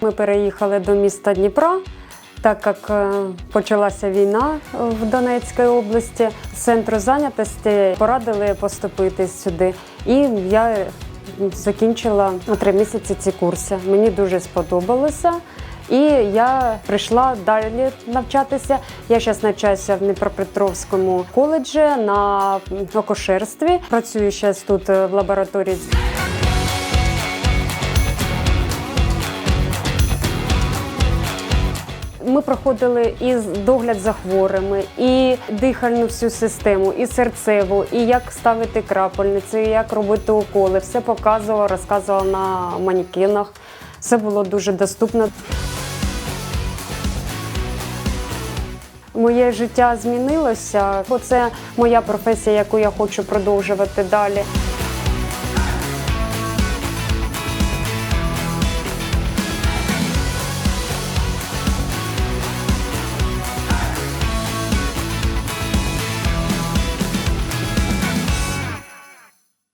переїхали до міста Дніпра. Так як е, почалася війна в Донецькій області, центру зайнятості порадили поступити сюди. І я закінчила три місяці ці курси. Мені дуже сподобалося. І я прийшла далі навчатися. Я зараз навчаюся в Дніпропетровському коледжі на акушерстві. Працюю зараз тут е, в лабораторії. Ми проходили і догляд за хворими, і дихальну всю систему, і серцеву, і як ставити крапельниці, і як робити уколи. Все показувала, розказувала на манекенах. Все було дуже доступно. Моє життя змінилося, бо це моя професія, яку я хочу продовжувати далі.